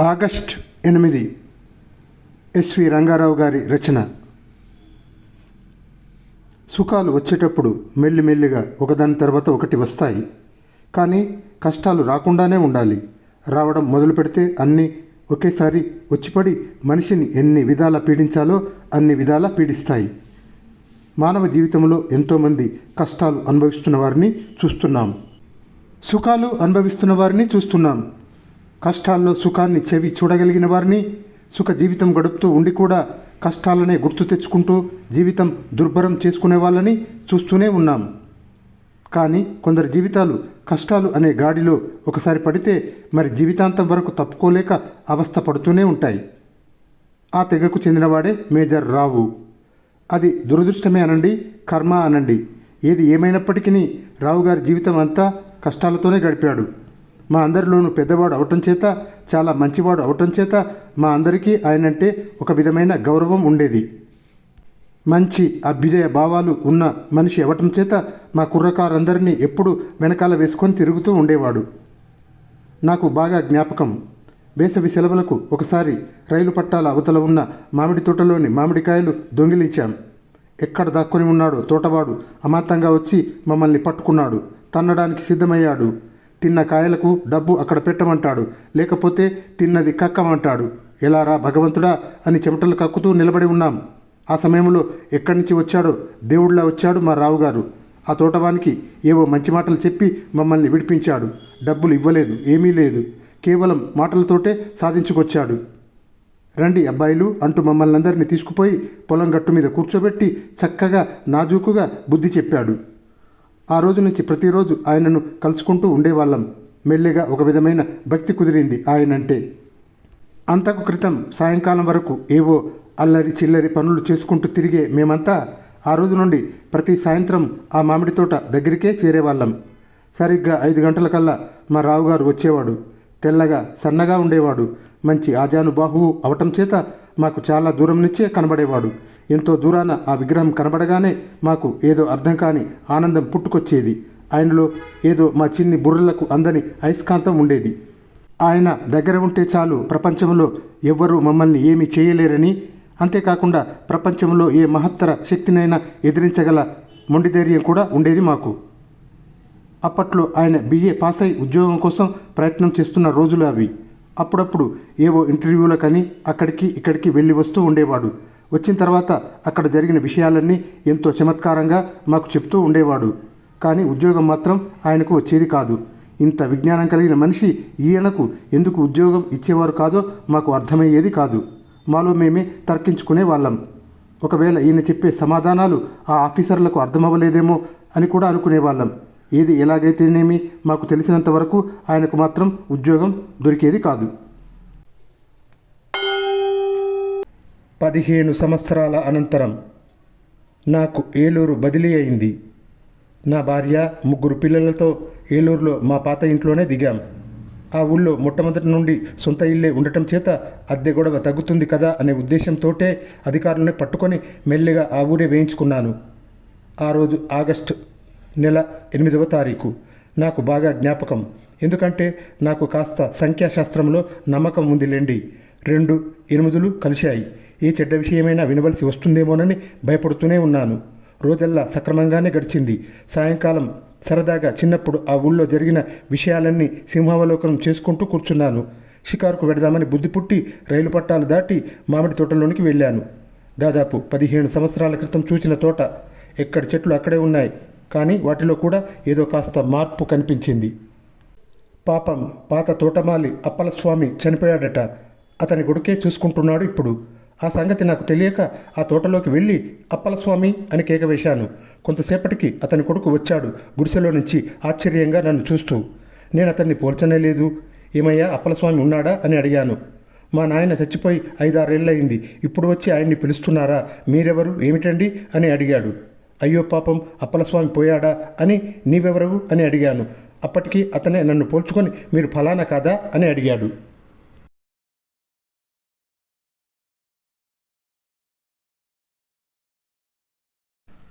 August ఎనిమిది SV Rangarao గారి రచన. సుఖాలు వచ్చేటప్పుడు మెల్లిమెల్లిగా ఒకదాని తర్వాత ఒకటి వస్తాయి. కానీ కష్టాలు రాకుండానే ఉండాలి. రావడం మొదలు పెడితే అన్నీ ఒకేసారి వచ్చిపడి మనిషిని ఎన్ని విధాల పీడించాలో అన్ని విధాల పీడిస్తాయి. మానవ జీవితంలో ఎంతోమంది కష్టాలు అనుభవిస్తున్న వారిని చూస్తున్నాం. సుఖాలు అనుభవిస్తున్న వారిని చూస్తున్నాం. కష్టాల్లో సుఖాన్ని చెవి చూడగలిగిన వారిని సుఖ జీవితం గడుపుతూ ఉండి కూడా కష్టాలనే గుర్తు తెచ్చుకుంటూ జీవితం దుర్భరం చేసుకునే వాళ్ళని చూస్తూనే ఉన్నాం. కానీ కొందరి జీవితాలు కష్టాలు అనే గాడిలో ఒకసారి పడితే మరి జీవితాంతం వరకు తప్పుకోలేక అవస్థ పడుతూనే ఉంటాయి. ఆ తెగకు చెందినవాడే మేజర్ రావు. అది దురదృష్టమే అనండి కర్మ అనండి. ఏది ఏమైనప్పటికీ రావు గారి జీవితం అంతా కష్టాలతోనే గడిపాడు. మా అందరిలోనూ పెద్దవాడు అవటం చేత చాలా మంచివాడు అవటం చేత మా అందరికీ ఆయనంటే ఒక విధమైన గౌరవం ఉండేది. మంచి అభ్యుదయ భావాలు ఉన్న మనిషి అవ్వటం చేత మా కుర్రకారందరినీ ఎప్పుడు వెనకాల వేసుకొని తిరుగుతూ ఉండేవాడు. నాకు బాగా జ్ఞాపకం. వేసవి సెలవులకు ఒకసారి రైలు పట్టాల అవతల ఉన్న మామిడి తోటలోని మామిడికాయలు దొంగిలించాం. ఎక్కడ దాక్కుని ఉన్నాడో తోటవాడు అమాంతంగా వచ్చి మమ్మల్ని పట్టుకున్నాడు. తన్నడానికి సిద్ధమయ్యాడు. తిన్న కాయలకు డబ్బు అక్కడ పెట్టమంటాడు లేకపోతే తిన్నది కక్కమంటాడు. ఎలారా భగవంతుడా అని చెమటలు కక్కుతూ నిలబడి ఉన్నాం. ఆ సమయంలో ఎక్కడి నుంచి వచ్చాడో దేవుళ్ళ వచ్చాడు మా రావుగారు. ఆ తోటవానికి ఏవో మంచి మాటలు చెప్పి మమ్మల్ని విడిపించాడు. డబ్బులు ఇవ్వలేదు ఏమీ లేదు. కేవలం మాటలతోటే సాధించుకొచ్చాడు. రండి అబ్బాయిలు అంటూ మమ్మల్ని అందరినీ తీసుకుపోయి పొలం గట్టు మీద కూర్చోబెట్టి చక్కగా నాజూకుగా బుద్ధి చెప్పాడు. ఆ రోజు నుంచి ప్రతిరోజు ఆయనను కలుసుకుంటూ ఉండేవాళ్ళం. మెల్లిగా ఒక విధమైన భక్తి కుదిరింది ఆయనంటే. అంతకు క్రితం సాయంకాలం వరకు ఏవో అల్లరి చిల్లరి పనులు చేసుకుంటూ తిరిగే మేమంతా ఆ రోజు నుండి ప్రతి సాయంత్రం ఆ మామిడి తోట దగ్గరికే చేరేవాళ్ళం. సరిగ్గా ఐదు గంటలకల్లా మా రావుగారు వచ్చేవాడు. తెల్లగా సన్నగా ఉండేవాడు. మంచి ఆజానుబాహువు అవటం చేత మాకు చాలా దూరం నుంచే కనబడేవాడు. ఎంతో దూరాన ఆ విగ్రహం కనబడగానే మాకు ఏదో అర్థం కాని ఆనందం పుట్టుకొచ్చేది. ఆయనలో ఏదో మా చిన్ని బుర్రలకు అందని అయస్కాంతం ఉండేది. ఆయన దగ్గర ఉంటే చాలు ప్రపంచంలో ఎవ్వరూ మమ్మల్ని ఏమీ చేయలేరని అంతేకాకుండా ప్రపంచంలో ఏ మహత్తర శక్తినైనా ఎదిరించగల మొండిధైర్యం కూడా ఉండేది మాకు. అప్పట్లో ఆయన బిఏ పాస్ అయి ఉద్యోగం కోసం ప్రయత్నం చేస్తున్న రోజులు అవి. అప్పుడప్పుడు ఏవో ఇంటర్వ్యూలకని అక్కడికి ఇక్కడికి వెళ్ళి వస్తూ ఉండేవాడు. వచ్చిన తర్వాత అక్కడ జరిగిన విషయాలన్నీ ఎంతో చమత్కారంగా మాకు చెప్తూ ఉండేవాడు. కానీ ఉద్యోగం మాత్రం ఆయనకు వచ్చేది కాదు. ఇంత విజ్ఞానం కలిగిన మనిషి ఈయనకు ఎందుకు ఉద్యోగం ఇచ్చేవారు కాదో మాకు అర్థమయ్యేది కాదు. మాలో మేమే తర్కించుకునే వాళ్ళం. ఒకవేళ ఈయన చెప్పే సమాధానాలు ఆ ఆఫీసర్లకు అర్థమవ్వలేదేమో అని కూడా అనుకునేవాళ్ళం ఏది ఎలాగైతేనేమి మాకు తెలిసినంత వరకు ఆయనకు మాత్రం ఉద్యోగం దొరికేది కాదు. పదిహేను సంవత్సరాల అనంతరం నాకు ఏలూరు బదిలీ అయింది. నా భార్య ముగ్గురు పిల్లలతో ఏలూరులో మా పాత ఇంట్లోనే దిగాం. ఆ ఊళ్ళో మొట్టమొదటి నుండి సొంత ఇల్లే ఉండటం చేత అద్దె గొడవ తగ్గుతుంది కదా అనే ఉద్దేశంతోటే అధికారులను పట్టుకొని మెల్లిగా ఆ ఊరే వేయించుకున్నాను. ఆ రోజు ఆగస్టు నెల ఎనిమిదవ తారీఖు. నాకు బాగా జ్ఞాపకం. ఎందుకంటే నాకు కాస్త సంఖ్యాశాస్త్రంలో నమ్మకం ఉందిలేండి. రెండు ఎనిమిదిలు కలిశాయి. ఏ చెడ్డ విషయమైనా వినవలసి వస్తుందేమోనని భయపడుతూనే ఉన్నాను. రోజల్లా సక్రమంగానే గడిచింది. సాయంకాలం సరదాగా చిన్నప్పుడు ఆ ఊళ్ళో జరిగిన విషయాలన్నీ సింహావలోకనం చేసుకుంటూ కూర్చున్నాను. షికారుకు వెడదామని బుద్ధి పుట్టి రైలు పట్టాలు దాటి మామిడి తోటలోనికి వెళ్ళాను. దాదాపు పదిహేను సంవత్సరాల క్రితం చూసిన తోట ఎక్కడి చెట్లు అక్కడే ఉన్నాయి. కానీ వాటిలో కూడా ఏదో కాస్త మార్పు కనిపించింది. పాపం పాత తోటమాలి అప్పలస్వామి చనిపోయాడట. అతని కొడుకే చూసుకుంటున్నాడు ఇప్పుడు. ఆ సంగతి నాకు తెలియక ఆ తోటలోకి వెళ్ళి అప్పలస్వామి అని కేక వేశాను. కొంతసేపటికి అతని కొడుకు వచ్చాడు గుడిసెలో నుంచి ఆశ్చర్యంగా నన్ను చూస్తూ. నేను అతన్ని పోల్చనే లేదు. ఏమయ్యా అప్పలస్వామి ఉన్నాడా? అని అడిగాను. మా నాయన చచ్చిపోయి ఐదారేళ్ళయింది. ఇప్పుడు వచ్చి ఆయన్ని పిలుస్తున్నారా? మీరెవరు? ఏమిటండి? అని అడిగాడు. అయ్యో పాపం అప్పలస్వామి పోయాడా? అని నీవెవరవు? అని అడిగాను. అప్పటికి అతనే నన్ను పోల్చుకొని మీరు ఫలానా కాదా? అని అడిగాడు.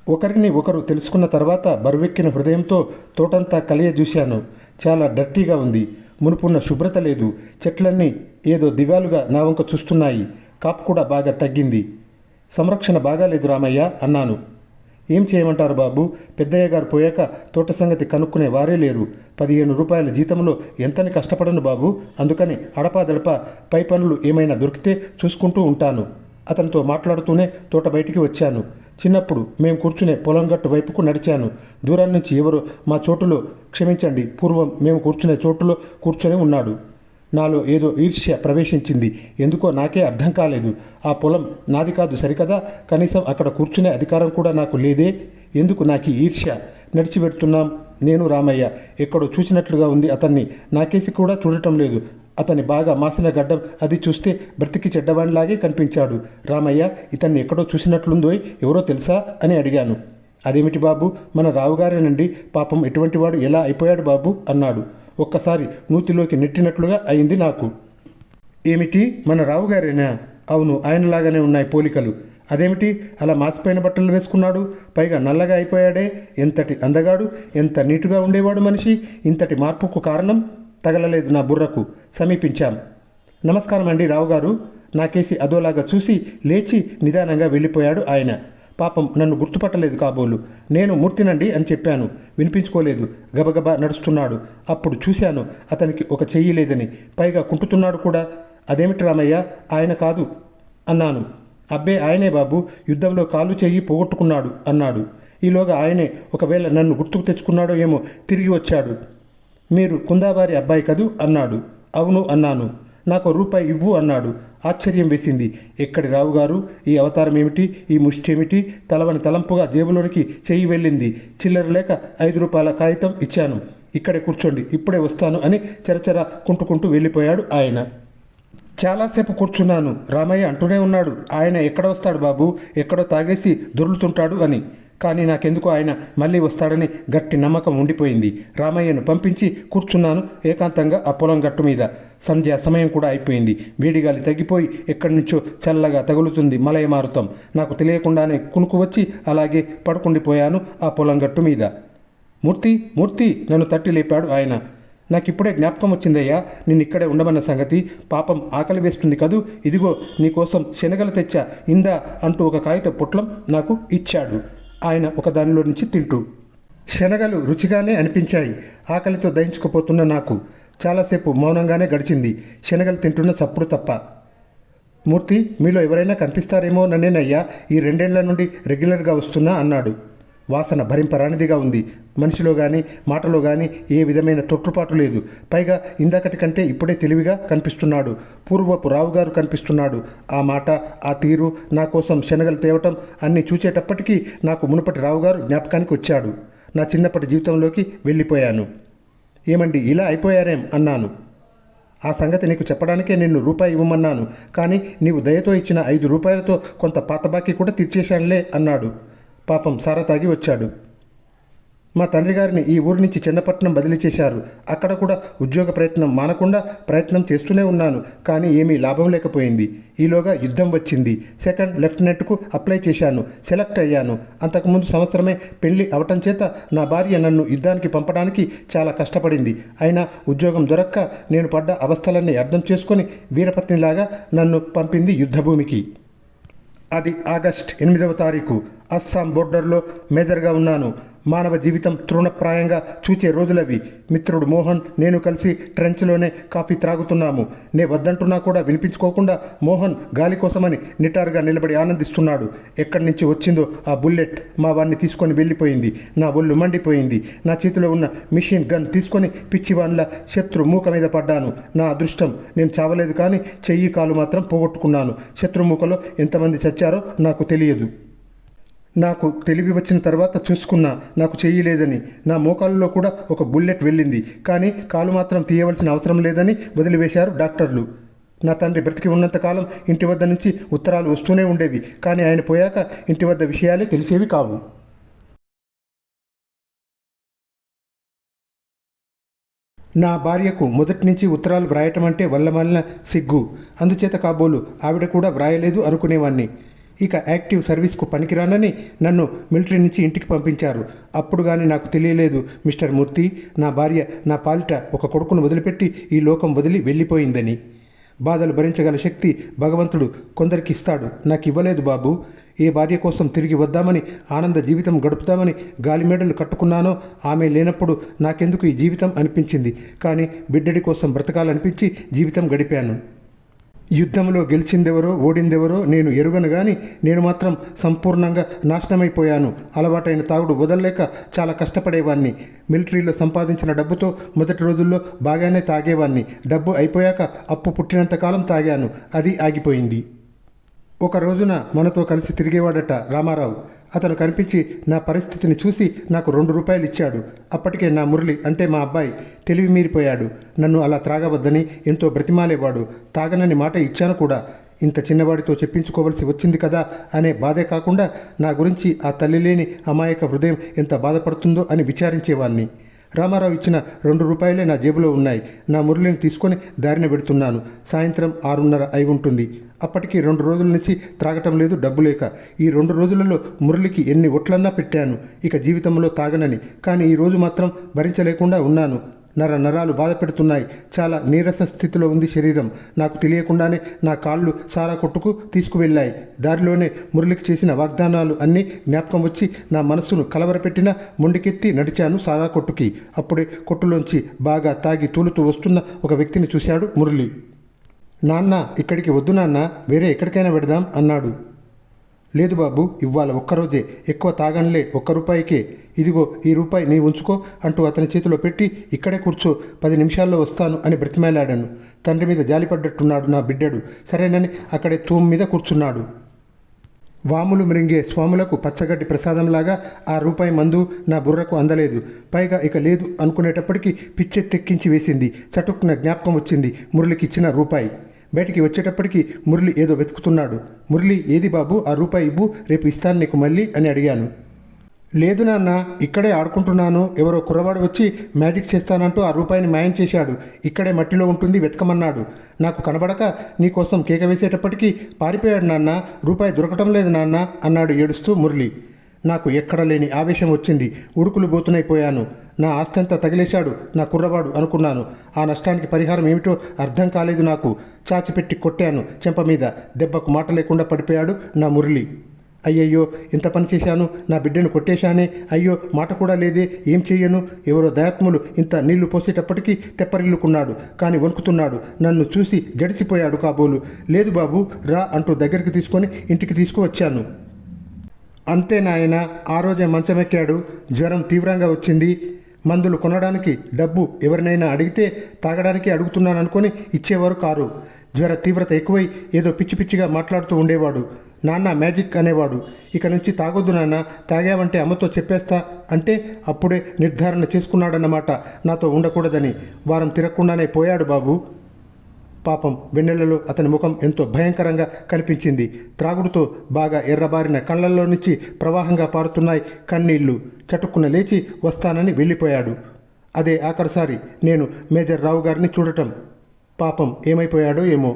ఒకరిని ఒకరు తెలుసుకున్న తర్వాత బరువెక్కిన హృదయంతో తోటంతా కలియ చూశాను. చాలా డర్టీగా ఉంది. మునుపున్న శుభ్రత లేదు. చెట్లన్నీ ఏదో దిగాలుగా నా వంక చూస్తున్నాయి. కాపు కూడా బాగా తగ్గింది. సంరక్షణ బాగాలేదు రామయ్య అన్నాను. ఏం చేయమంటారు బాబు? పెద్దయ్య గారు పోయాక తోట సంగతి కనుక్కునే వారే లేరు. పదిహేను రూపాయల జీతంలో ఎంతని కష్టపడను బాబు? అందుకని అడపాదడపా పై పనులు ఏమైనా దొరికితే చూసుకుంటూ ఉంటాను. అతనితో మాట్లాడుతూనే తోట బయటికి వచ్చాను. చిన్నప్పుడు మేము కూర్చునే పొలం గట్టు వైపుకు నడిచాను. దూరం నుంచి ఎవరో మా చోటులో క్షమించండి పూర్వం మేము కూర్చునే చోటులో కూర్చొని ఉన్నాడు. నాలో ఏదో ఈర్ష్య ప్రవేశించింది. ఎందుకో నాకే అర్థం కాలేదు. ఆ పొలం నాది కాదు సరికదా? కనీసం అక్కడ కూర్చునే అధికారం కూడా నాకు లేదే? ఎందుకు నాకు ఈర్ష్య? నడిచి పెడుతున్నాం నేను రామయ్య. ఎక్కడో చూసినట్లుగా ఉంది అతన్ని. నాకేసి కూడా చూడటం లేదు. అతని బాగా మాసిన గడ్డం అది చూస్తే బ్రతికి చెడ్డవాణిలాగే కనిపించాడు. రామయ్య ఇతన్ని ఎక్కడో చూసినట్లుందో ఎవరో తెలుసా అని అడిగాను. అదేమిటి బాబు? మన రావుగారేనండి పాపం ఎటువంటి వాడు ఎలా అయిపోయాడు బాబు? అన్నాడు. ఒక్కసారి నూతిలోకి నెట్టినట్లుగా అయింది నాకు. ఏమిటి? మన రావుగారేనా? అవును ఆయనలాగానే ఉన్నాయి పోలికలు. అదేమిటి? అలా మాసిపోయిన బట్టలు వేసుకున్నాడు? పైగా నల్లగా అయిపోయాడే? ఎంతటి అందగాడు? ఎంత నీటుగా ఉండేవాడు మనిషి? ఇంతటి మార్పుకు కారణం? తగలలేదు నా బుర్రకు సమీపించాం. నమస్కారం అండి రావుగారు నాకేసి అదోలాగా చూసి లేచి నిదానంగా వెళ్ళిపోయాడు ఆయన. పాపం నన్ను గుర్తుపట్టలేదు కాబోలు. నేను మూర్తినండి అని చెప్పాను. వినిపించుకోలేదు. గబగబా నడుస్తున్నాడు. అప్పుడు చూశాను అతనికి ఒక చెయ్యి లేదని. పైగా కుంటుతున్నాడు కూడా. అదేమిటి రామయ్య? ఆయన కాదు అన్నాను. అబ్బే ఆయనే బాబు. యుద్ధంలో కాలు చెయ్యి పోగొట్టుకున్నాడు అన్నాడు. ఈలోగా ఆయనే ఒకవేళ నన్ను గుర్తుకు తెచ్చుకున్నాడో ఏమో తిరిగి వచ్చాడు. మీరు కుందాబారి అబ్బాయి కదూ అన్నాడు. అవును అన్నాను. నాకు రూపాయి ఇవ్వు అన్నాడు. ఆశ్చర్యం వేసింది. ఎక్కడి రావుగారు ఈ అవతారం ఏమిటి ఈ ముష్టి ఏమిటి తలవని తలంపుగా జేబులోనికి చెయ్యి వెళ్ళింది. చిల్లర లేక ఐదు రూపాయల కాగితం ఇచ్చాను. ఇక్కడే కూర్చోండి. ఇప్పుడే వస్తాను అని చెరచెర కుంటుకుంటూ వెళ్ళిపోయాడు ఆయన. చాలాసేపు కూర్చున్నాను. రామయ్య అంటూనే ఉన్నాడు. ఆయన ఎక్కడ వస్తాడు బాబు? ఎక్కడో తాగేసి దొర్లుతుంటాడు అని. కానీ నాకెందుకు ఆయన మళ్ళీ వస్తాడని గట్టి నమ్మకం ఉండిపోయింది. రామయ్యను పంపించి కూర్చున్నాను ఏకాంతంగా ఆ పొలం గట్టు మీద. సంధ్య సమయం కూడా అయిపోయింది. వేడిగాలి తగ్గిపోయి ఎక్కడి నుంచో చల్లగా తగులుతుంది మలయ మారుతం నాకు తెలియకుండానే కునుకు వచ్చి అలాగే పడుకుండిపోయాను ఆ పొలం గట్టు మీద. మూర్తి మూర్తి నన్ను తట్టి లేపాడు ఆయన. నాకిప్పుడే జ్ఞాపకం వచ్చిందయ్యా నిన్ను ఇక్కడే ఉండమన్న సంగతి. పాపం ఆకలి వేస్తుంది కదూ. ఇదిగో నీకోసం శనగలు తెచ్చా. ఇందా అంటూ ఒక కాగిత పొట్లం నాకు ఇచ్చాడు. ఆయన ఒకదానిలో నుంచి తింటూ. శనగలు రుచిగానే అనిపించాయి. ఆకలితో దయించుకుపోతున్న నాకు చాలాసేపు మౌనంగానే గడిచింది. శనగలు తింటున్న చప్పుడు తప్ప. మూర్తి మీలో ఎవరైనా కనిపిస్తారేమో నన్నేనయ్యా ఈ రెండేళ్ళ నుండి రెగ్యులర్గా వస్తున్నా అన్నాడు. వాసన భరింపరానిదిగా ఉంది. మనిషిలో కానీ మాటలో కానీ ఏ విధమైన తొట్టుపాటు లేదు. పైగా ఇందాకటి కంటే ఇప్పుడే తెలివిగా కనిపిస్తున్నాడు. పూర్వపు రావుగారు కనిపిస్తున్నాడు. ఆ మాట ఆ తీరు నా కోసం శనగలు తేవటం అన్నీ చూచేటప్పటికీ నాకు మునుపటి రావుగారు జ్ఞాపకానికి వచ్చాడు. నా చిన్నప్పటి జీవితంలోకి వెళ్ళిపోయాను. ఏమండి ఇలా అయిపోయారేం? అన్నాను. ఆ సంగతి నీకు చెప్పడానికే నిన్ను రూపాయి ఇవ్వమన్నాను. కానీ నీవు దయతో ఇచ్చిన ఐదు రూపాయలతో కొంత పాత బాకీ కూడా తీర్చేశానులే అన్నాడు. పాపం సారా తాగి వచ్చాడు. మా తండ్రి గారిని ఈ ఊరి నుంచి చిన్నపట్నం బదిలీ చేశారు. అక్కడ కూడా ఉద్యోగ ప్రయత్నం మానకుండా ప్రయత్నం చేస్తూనే ఉన్నాను. కానీ ఏమీ లాభం లేకపోయింది. ఈలోగా యుద్ధం వచ్చింది. సెకండ్ లెఫ్టినెంట్కు అప్లై చేశాను. సెలెక్ట్ అయ్యాను. అంతకుముందు సంవత్సరమే పెళ్ళి అవటం చేత నా భార్య నన్ను యుద్ధానికి పంపడానికి చాలా కష్టపడింది. అయినా ఉద్యోగం దొరక్క నేను పడ్డ అవస్థలన్నీ అర్థం చేసుకొని వీరపత్నిలాగా నన్ను పంపింది యుద్ధభూమికి. అది ఆగస్ట్ ఎనిమిదవ తారీఖు. అస్సాం బోర్డర్లో మేజర్గా ఉన్నాను. మానవ జీవితం తృణప్రాయంగా చూచే రోజులవి. మిత్రుడు మోహన్ నేను కలిసి ట్రెంచ్లోనే కాఫీ త్రాగుతున్నాము. నే వద్దంటున్నా కూడా వినిపించుకోకుండా మోహన్ గాలి కోసమని నిటారుగా నిలబడి ఆనందిస్తున్నాడు. ఎక్కడి నుంచి వచ్చిందో ఆ బుల్లెట్ మా వాడిని తీసుకొని వెళ్ళిపోయింది. నా ఒళ్ళు మండిపోయింది. నా చేతిలో ఉన్న మిషన్ గన్ తీసుకొని పిచ్చివాన్ల శత్రు మూక మీద పడ్డాను. నా అదృష్టం నేను చావలేదు కానీ చెయ్యి కాలు మాత్రం పోగొట్టుకున్నాను. శత్రుమూకలో ఎంతమంది చచ్చారో నాకు తెలియదు. నాకు తెలివి వచ్చిన తర్వాత చూసుకున్నా నాకు చేయలేదని నా మోకాళ్ళలో కూడా ఒక బుల్లెట్ వెళ్ళింది. కానీ కాలు మాత్రం తీయవలసిన అవసరం లేదని వదిలివేశారు డాక్టర్లు. నా తండ్రి బ్రతికి ఉన్నంతకాలం ఇంటి వద్ద నుంచి ఉత్తరాలు వస్తూనే ఉండేవి. కానీ ఆయన పోయాక ఇంటి వద్ద విషయాలే తెలిసేవి కావు. నా భార్యకు మొదటి నుంచి ఉత్తరాలు వ్రాయటం అంటే వల్లమల్లిన సిగ్గు. అందుచేత కాబోలు ఆవిడ కూడా వ్రాయలేదు అనుకునేవాణ్ణి. ఇక యాక్టివ్ సర్వీస్కు పనికిరానని నన్ను మిలిటరీ నుంచి ఇంటికి పంపించారు. అప్పుడు కానీ నాకు తెలియలేదు మిస్టర్ మూర్తి నా భార్య నా పాలిట ఒక కొడుకును వదిలిపెట్టి ఈ లోకం వదిలి వెళ్ళిపోయిందని. బాధలు భరించగల శక్తి భగవంతుడు కొందరికి ఇస్తాడు. నాకు ఇవ్వలేదు బాబు. ఏ భార్య కోసం తిరిగి వద్దామని ఆనంద జీవితం గడుపుతామని గాలిమేడలు కట్టుకున్నానో ఆమె లేనప్పుడు నాకెందుకు ఈ జీవితం అనిపించింది? కానీ బిడ్డడి కోసం బ్రతకాలనిపించి జీవితం గడిపాను. యుద్ధంలో గెలిచిందెవరో ఓడిందెవరో నేను ఎరుగను గాని నేను మాత్రం సంపూర్ణంగా నాశనమైపోయాను. అలవాటైన తాగుడు వదలలేక చాలా కష్టపడేవాణ్ణి. మిలిటరీలో సంపాదించిన డబ్బుతో మొదటి రోజుల్లో బాగానే తాగేవాణ్ణి. డబ్బు అయిపోయాక అప్పు పుట్టినంత కాలం తాగాను. అది ఆగిపోయింది. ఒక రోజున మనతో కలిసి తిరిగేవాడట రామారావు. అతను కనిపించి నా పరిస్థితిని చూసి నాకు రెండు రూపాయలు ఇచ్చాడు. అప్పటికే నా మురళి అంటే మా అబ్బాయి తెలివి మీరిపోయాడు. నన్ను అలా త్రాగవద్దని ఎంతో బ్రతిమాలేవాడు. తాగనని మాట ఇచ్చాను కూడా. ఇంత చిన్నవాడితో చెప్పించుకోవలసి వచ్చింది కదా అనే బాధే కాకుండా నా గురించి ఆ తల్లి లేని అమాయక హృదయం ఎంత బాధపడుతుందో అని విచారించేవాణ్ణి. రామారావు ఇచ్చిన రెండు రూపాయలే నా జేబులో ఉన్నాయి. నా మురళిని తీసుకొని దారిన పెడుతున్నాను. సాయంత్రం ఆరున్నర అయి ఉంటుంది. అప్పటికి రెండు రోజుల నుంచి త్రాగటం లేదు డబ్బు లేక. ఈ రెండు రోజులలో మురళికి ఎన్ని ఒట్లన్నా పెట్టాను. ఇక జీవితంలో తాగనని. కానీ ఈ రోజు మాత్రం భరించలేకుండా ఉన్నాను. నర నరాలు బాధ పెడుతున్నాయి చాలా నీరస స్థితిలో ఉంది శరీరం. నాకు తెలియకుండానే నా కాళ్ళు సారా కొట్టుకు తీసుకువెళ్ళాయి. దారిలోనే మురళికి చేసిన వాగ్దానాలు అన్నీ జ్ఞాపకం వచ్చి నా మనస్సును కలవరపెట్టిన మొండికెత్తి నడిచాను సారా కొట్టుకి. అప్పుడే కొట్టులోంచి బాగా తాగి తూలుతూ వస్తున్న ఒక వ్యక్తిని చూశాడు మురళి. నాన్న ఇక్కడికి వద్దు నాన్న వేరే ఎక్కడికైనా పెడదాం అన్నాడు. లేదు బాబు ఇవాళ ఒక్కరోజే. ఎక్కువ తాగనులే ఒక్క రూపాయికే. ఇదిగో ఈ రూపాయి నీ ఉంచుకో అంటూ అతని చేతిలో పెట్టి ఇక్కడే కూర్చో పది నిమిషాల్లో వస్తాను అని బ్రతిమేలాడాను. తండ్రి మీద జాలిపడ్డట్టున్నాడు నా బిడ్డడు. సరేనని అక్కడే తూము మీద కూర్చున్నాడు. వాములు మృంగే స్వాములకు పచ్చగడ్డి ప్రసాదంలాగా ఆ రూపాయి మందు నా బుర్రకు అందలేదు. పైగా ఇక లేదు అనుకునేటప్పటికీ పిచ్చెత్తెక్కించి వేసింది. చటుక్కున జ్ఞాపకం వచ్చింది మురళికి ఇచ్చిన రూపాయి. బయటికి వచ్చేటప్పటికి మురళి ఏదో వెతుకుతున్నాడు. మురళి ఏది బాబు? ఆ రూపాయి ఇవ్వు రేపు ఇస్తాను నీకు మళ్ళీ అని అడిగాను. లేదు నాన్న ఇక్కడే ఆడుకుంటున్నాను. ఎవరో కుర్రవాడు వచ్చి మ్యాజిక్ చేస్తానంటూ ఆ రూపాయిని మాయం చేశాడు. ఇక్కడే మట్టిలో ఉంటుంది వెతకమన్నాడు. నాకు కనబడక నీకోసం కేక వేసేటప్పటికీ పారిపోయాడు నాన్న. రూపాయి దొరకటం లేదు నాన్న అన్నాడు ఏడుస్తూ మురళి. నాకు ఎక్కడ లేని ఆవేశం వచ్చింది. ఉడుకులు బోతునైపోయాను నా ఆస్తి అంతా తగిలేశాడు నా కుర్రవాడు అనుకున్నాను. ఆ నష్టానికి పరిహారం ఏమిటో అర్థం కాలేదు నాకు. చాచిపెట్టి కొట్టాను చెంప మీద. దెబ్బకు మాట లేకుండా పడిపోయాడు నా మురళి. అయ్యయ్యో ఇంత పని చేశాను నా బిడ్డను కొట్టేశానే. అయ్యో మాట కూడా లేదే ఏం చెయ్యను? ఎవరో దయాత్ములు ఇంత నీళ్ళు పోసేటప్పటికీ తెప్పరిల్లుకున్నాడు కానీ వణుకుతున్నాడు. నన్ను చూసి జడిసిపోయాడు కాబోలు. లేదు బాబు రా అంటూ దగ్గరికి తీసుకొని ఇంటికి తీసుకువచ్చాను. అంతే నాయన ఆ రోజే మంచమెక్కాడు. జ్వరం తీవ్రంగా వచ్చింది. మందులు కొనడానికి డబ్బు ఎవరినైనా అడిగితే తాగడానికి అడుగుతున్నాను అనుకొని ఇచ్చేవారు కారు. జ్వర తీవ్రత ఎక్కువై ఏదో పిచ్చి పిచ్చిగా మాట్లాడుతూ ఉండేవాడు. నాన్న మ్యాజిక్ అనేవాడు. ఇక నుంచి తాగొద్దు నాన్న తాగావంటే అమ్మతో చెప్పేస్తా అంటే అప్పుడే నిర్ధారణ చేసుకున్నాడన్నమాట. నాతో ఉండకూడదని. వారం తిరగకుండానే పోయాడు బాబు. పాపం వెన్నెలలో అతని ముఖం ఎంతో భయంకరంగా కనిపించింది. త్రాగుడుతో బాగా ఎర్రబారిన కళ్ళల్లో నుంచి ప్రవాహంగా పారుతున్నాయి కన్నీళ్ళు. చటుక్కున లేచి వస్తానని వెళ్ళిపోయాడు. అదే ఆఖరిసారి నేను మేజర్ రావు గారిని చూడటం. పాపం ఏమైపోయాడో ఏమో.